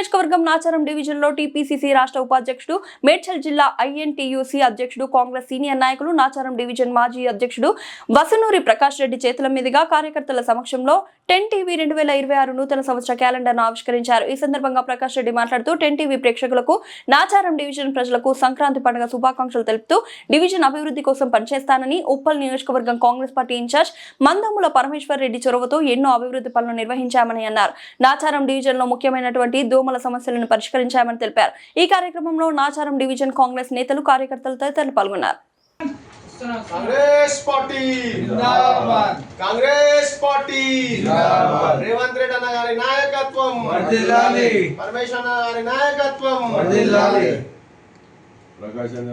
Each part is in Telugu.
నియోజకవర్గం నాచారం డివిజన్లో టీపీసీసీ రాష్ట్ర ఉపాధ్యక్షుడు మేడ్చల్ జిల్లా ఐఎన్టీయూసీ అధ్యక్షుడు కాంగ్రెస్ సీనియర్ నాయకులు నాచారం డివిజన్ మాజీ అధ్యక్షుడు వసనూరి ప్రకాష్ రెడ్డి చేతుల మీదుగా కార్యకర్తల సమక్షంలో టెన్ టీవీ రెండు వేల ఇరవై ఆరు నూతన సంవత్సర క్యాలెండర్ను ఆవిష్కరించారు. ఈ సందర్భంగా ప్రకాష్ రెడ్డి మాట్లాడుతూ టెన్ టీవీ ప్రేక్షకులకు నాచారం డివిజన్ ప్రజలకు సంక్రాంతి పండుగ శుభాకాంక్షలు తెలుపుతూ డివిజన్ అభివృద్ధి కోసం పనిచేస్తానని ఉప్పల్ నియోజకవర్గం Congress party incharge Mandamula Parameshwar Reddy చొరవతో ఎన్నో అభివృద్ధి పనులు నిర్వహించామని అన్నారు. నాచారం డివిజన్లో ముఖ్యమైనటువంటి దోమల సమస్యలను పరిష్కరించామని తెలిపారు. ఈ కార్యక్రమంలో నాచారం డివిజన్ కాంగ్రెస్ నేతలు కార్యకర్తలు తదితరులు పాల్గొన్నారు. కాంగ్రెస్ పార్టీ కాంగ్రెస్. రేవంత్ రెడ్డి అన్న గారి నాయకత్వం. పరమేశ్వర అన్న గారి నాయకత్వం. ప్రకాశ్ చంద్ర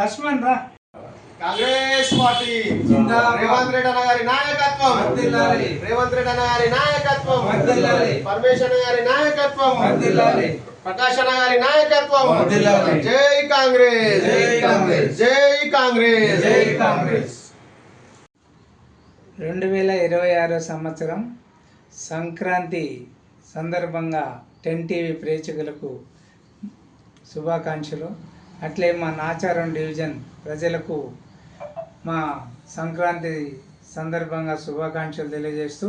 లక్ష్మణ్ రా. కాంగ్రెస్ పార్టీ. రేవంత్ రెడ్డి అన్న గారి నాయకత్వం. రేవంత్ రెడ్డి అన్న గారి నాయకత్వం. పరమేశ్వర అన్న గారి నాయకత్వం. ప్రకాశ్ అన్న గారి నాయకత్వం. వర్ధిల్లాలి. జై కాంగ్రెస్. జై కాంగ్రెస్. జై కాంగ్రెస్. జై కాంగ్రెస్. రెండు వేల ఇరవై ఆరో సంవత్సరం సంక్రాంతి సందర్భంగా టెన్ టీవీ ప్రేక్షకులకు శుభాకాంక్షలు. అట్లే మా నాచారం డివిజన్ ప్రజలకు మా సంక్రాంతి సందర్భంగా శుభాకాంక్షలు తెలియజేస్తూ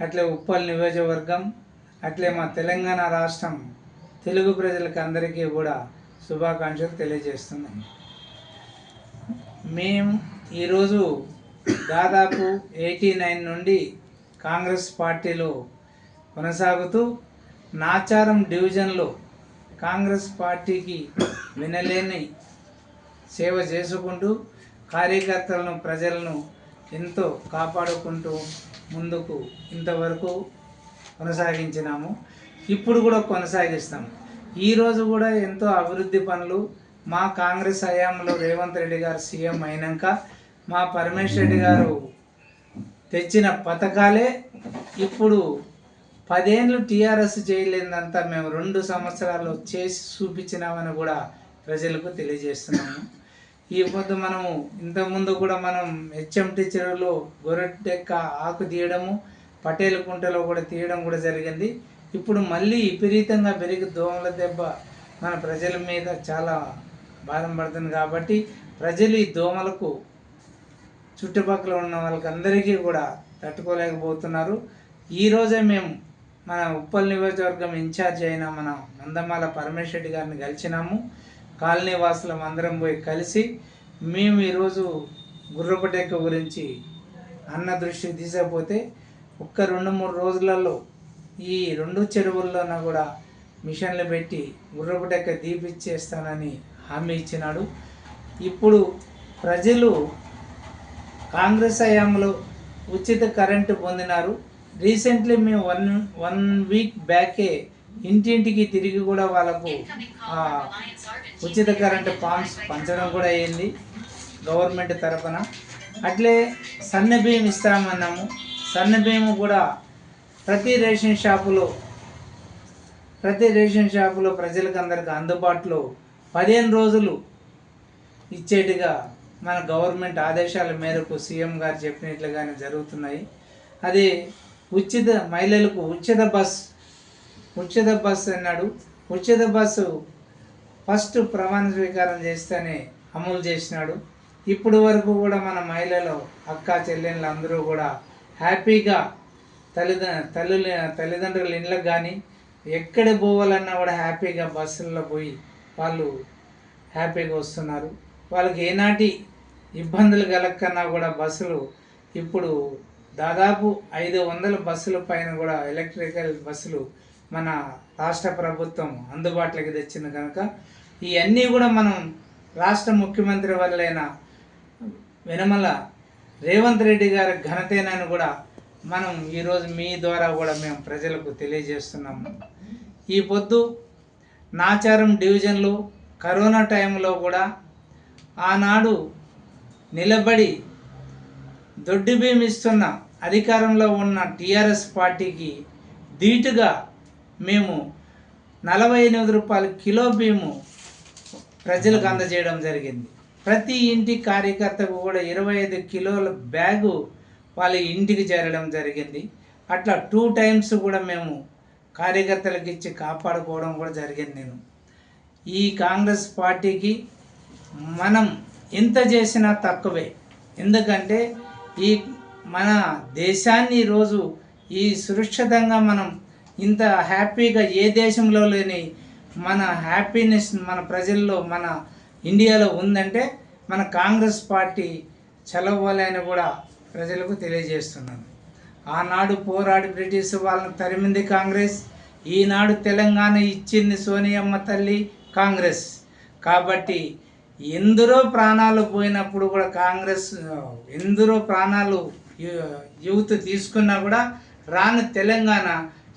అట్లే ఉప్పల్ నియోజకవర్గం అట్లే మా తెలంగాణ రాష్ట్రం తెలుగు ప్రజలకు అందరికీ కూడా శుభాకాంక్షలు తెలియజేస్తున్నాను మేము ఈరోజు దాదాపు ఎయిటీ నైన్ నుండి కాంగ్రెస్ పార్టీలో కొనసాగుతూ నాచారం డివిజన్లో కాంగ్రెస్ పార్టీకి వినలేని సేవ చేసుకుంటూ కార్యకర్తలను ప్రజలను ఎంతో కాపాడుకుంటూ ముందుకు ఇంతవరకు కొనసాగించినాము. ఇప్పుడు కూడా కొనసాగిస్తాం. ఈరోజు కూడా ఎంతో అభివృద్ధి పనులు మా కాంగ్రెస్ హయాంలో రేవంత్ రెడ్డి గారు సీఎం అయినాక మా పరమేశ్వర్ రెడ్డి గారు తెచ్చిన పథకాలే ఇప్పుడు పదేళ్ళు టీఆర్ఎస్ చేయలేదంతా మేము రెండు సంవత్సరాలు చేసి చూపించినామని కూడా ప్రజలకు తెలియజేస్తున్నాము. ఈ పొద్దు మనము ఇంతకుముందు కూడా మనం హెచ్ఎంటి చెరువులో గొర్రెటెక్క ఆకు తీయడము పటేల కుంటలో కూడా తీయడం కూడా జరిగింది. ఇప్పుడు మళ్ళీ విపరీతంగా పెరిగి దోమల దెబ్బ మన ప్రజల మీద చాలా బాధం పడుతుంది కాబట్టి ప్రజలు ఈ దోమలకు చుట్టుపక్కల ఉన్న వాళ్ళకందరికీ కూడా తట్టుకోలేకపోతున్నారు. ఈరోజే మేము మన ఉప్పల్ నియోజకవర్గం ఇన్ఛార్జ్ అయిన మన మందమాల పరమేశ్వర గారిని కలిసినాము. కాలనీ వాసులం అందరం పోయి కలిసి మేము ఈరోజు గుర్రపటెక్క గురించి అన్న దృష్టి తీసకపోతే ఒక్క రెండు మూడు రోజులలో ఈ రెండు చెరువుల్లోన కూడా మిషన్లు పెట్టి గుర్రపటెక్క దీపిచ్చేస్తానని హామీ ఇచ్చినాడు. ఇప్పుడు ప్రజలు కాంగ్రెస్ హయాంలో ఉచిత కరెంటు పొందినారు. రీసెంట్లీ మేము వన్ వన్ వీక్ బ్యాకే ఇంటింటికి తిరిగి కూడా వాళ్ళకు ఉచిత కరెంటు పాంప్స్ పంచడం కూడా అయ్యింది గవర్నమెంట్ తరఫున అట్లే సన్న బియ్యం ఇస్తామన్నాము సన్న బియ్యం కూడా ప్రతి రేషన్ షాపులో ప్రతి రేషన్ షాపులో ప్రజలకు అందరికి అందుబాటులో పదిహేను రోజులు ఇచ్చేట్టుగా మన గవర్నమెంట్ ఆదేశాల మేరకు సీఎం గారు చెప్పినట్లుగానే జరుగుతున్నాయి. అది ఉచిత మహిళలకు ఉచిత బస్ ఉచిత అన్నాడు. ఉచిత బస్సు ఫస్ట్ ప్రమాణ స్వీకారం చేస్తేనే అమలు చేసినాడు. ఇప్పుడు వరకు కూడా మన మహిళలు అక్క చెల్లెళ్ళు అందరూ కూడా హ్యాపీగా తల్లిద తల్లి తల్లిదండ్రుల ఇండ్లకు కానీ ఎక్కడ పోవాలన్నా కూడా హ్యాపీగా బస్సుల్లో పోయి వాళ్ళు హ్యాపీగా వస్తున్నారు. వాళ్ళకి ఏనాటి ఇబ్బందులు కలగకన్నా కూడా బస్సులు ఇప్పుడు దాదాపు ఐదు వందల బస్సుల పైన కూడా ఎలక్ట్రికల్ బస్సులు మన రాష్ట్ర ప్రభుత్వం అందుబాటులోకి తెచ్చింది కనుక ఇవన్నీ కూడా మనం రాష్ట్ర ముఖ్యమంత్రి వల్లైన వెనమల రేవంత్ రెడ్డి గారి ఘనతేనని కూడా మనం ఈరోజు మీ ద్వారా కూడా మేము ప్రజలకు తెలియజేస్తున్నాము ఈ పొద్దు నాచారం డివిజన్లో కరోనా టైంలో కూడా ఆనాడు నిలబడి దొడ్డి భీమిస్తున్న అధికారంలో ఉన్న టీఆర్ఎస్ పార్టీకి ధీటుగా మేము నలభై ఎనిమిది రూపాయల కిలో బియ్యము ప్రజలకు అందజేయడం జరిగింది. ప్రతి ఇంటి కార్యకర్తకు కూడా ఇరవై ఐదు కిలోల బ్యాగు వాళ్ళ ఇంటికి చేరడం జరిగింది. అట్లా టూ టైమ్స్ కూడా మేము కార్యకర్తలకు ఇచ్చి కాపాడుకోవడం కూడా జరిగింది నేను. ఈ కాంగ్రెస్ పార్టీకి మనం ఎంత చేసినా తక్కువే. ఎందుకంటే ఈ మన దేశాన్ని ఈరోజు ఈ సురక్షితంగా మనం ఇంత హ్యాపీగా ఏ దేశంలో లేని మన హ్యాపీనెస్ మన ప్రజల్లో మన ఇండియాలో ఉందంటే మన కాంగ్రెస్ పార్టీ చలవాలని కూడా ప్రజలకు తెలియజేస్తున్నాను. ఆనాడు పోరాడి బ్రిటిష్ వాళ్ళని తరిమింది కాంగ్రెస్ ఈనాడు తెలంగాణ ఇచ్చింది సోనియమ్మ తల్లి కాంగ్రెస్. కాబట్టి ఎందరో ప్రాణాలు పోయినప్పుడు కూడా కాంగ్రెస్ ఎందరో ప్రాణాలు యూత్ తీసుకున్నా కూడా రాని తెలంగాణ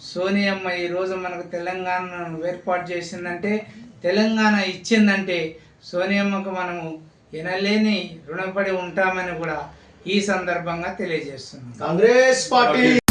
సోనియమ్మ ఈరోజు మనకు తెలంగాణను ఏర్పాటు చేసిందంటే తెలంగాణ ఇచ్చిందంటే సోనియమ్మకు మనము ఎనలేని రుణపడి ఉంటామని కూడా ఈ సందర్భంగా తెలియజేస్తున్నాం. కాంగ్రెస్ పార్టీ!